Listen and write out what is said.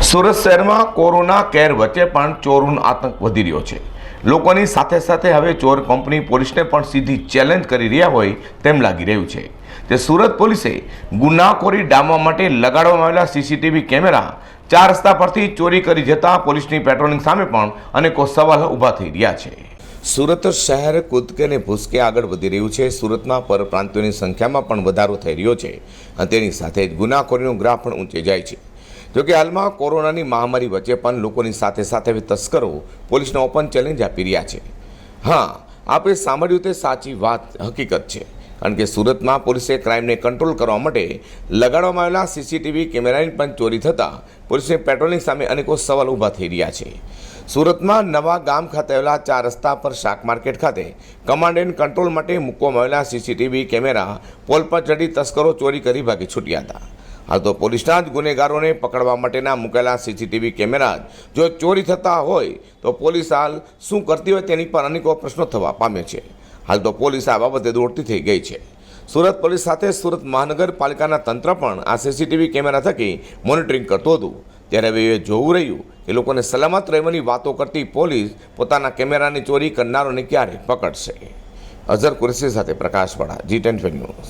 સુરત શહેરમાં corona care વચ્ચે પણ ચોરોનો આતંક વધી રહ્યો છે. લોકોની સાથે સાથે હવે ચોર કંપની પોલીસને પણ સીધી ચેલેન્જ કરી રહ્યા હોય તેમ લાગી રહ્યું છે. તે સુરત પોલીસે ગુનાખોરી ડામવા માટે લગાડવામાં આવેલા સીસીટીવી કેમેરા ચાર રસ્તા પરથી ચોરી કરી જતા પોલીસની પેટ્રોલિંગ સામે પણ અનેકો સવાલ ઊભા થઈ રહ્યા છે. સુરત શહેર કૂદકે ને ભૂસકે આગળ વધી રહ્યું છે. સુરતમાં પરપ્રાંતિઓની સંખ્યામાં પણ વધારો થઈ રહ્યો છે અને તેની સાથે જ ગુનાખોરીનો ગ્રાફ પણ ઊંચે જાય છે. જોકે હાલમાં કોરોનાની મહામારી વચ્ચે પણ લોકોની સાથે સાથે તસ્કરો પોલીસને ઓપન ચેલેન્જ આપી રહ્યા છે. હા આપણે સાંભળ્યું તે સાચી વાત, હકીકત છે. કારણ કે સુરતમાં પોલીસે ક્રાઇમને કંટ્રોલ કરવા માટે લગાડવામાં આવેલા સીસીટીવી કેમેરાની પણ ચોરી થતાં પોલીસની પેટ્રોલિંગ સામે અનેકો સવાલ ઊભા થઈ રહ્યા છે. સુરતમાં નવા ગામ ખાતે આવેલા ચાર રસ્તા પર શાક માર્કેટ ખાતે કમાન્ડ એન્ડ કંટ્રોલ માટે મૂકવામાં આવેલા સીસીટીવી કેમેરા પોલ પર ચડી તસ્કરો ચોરી કરી ભાગી છૂટ્યા હતા. હાલ તો પોલીસના જ ગુનેગારોને પકડવા માટેના મૂકેલા સીસીટીવી કેમેરા જો. ચોરી થતા હોય તો પોલીસ હાલ શું કરતી હોય તેની પર અનેકો પ્રશ્નો થવા પામે છે. હાલ તો પોલીસ આ બાબતે દોડતી થઈ ગઈ છે. સુરત પોલીસ સાથે સુરત મહાનગરપાલિકાના તંત્ર પણ આ સીસીટીવી કેમેરા થકી મોનિટરિંગ કરતું હતું. ત્યારે હવે એ જોવું રહ્યું કે લોકોને સલામત રહેવાની વાતો કરતી પોલીસ પોતાના કેમેરાની ચોરી કરનારોને ક્યારે પકડશે. અઝર કુરેશી સાથે પ્રકાશવાળા જી ટેન ન્યૂઝ.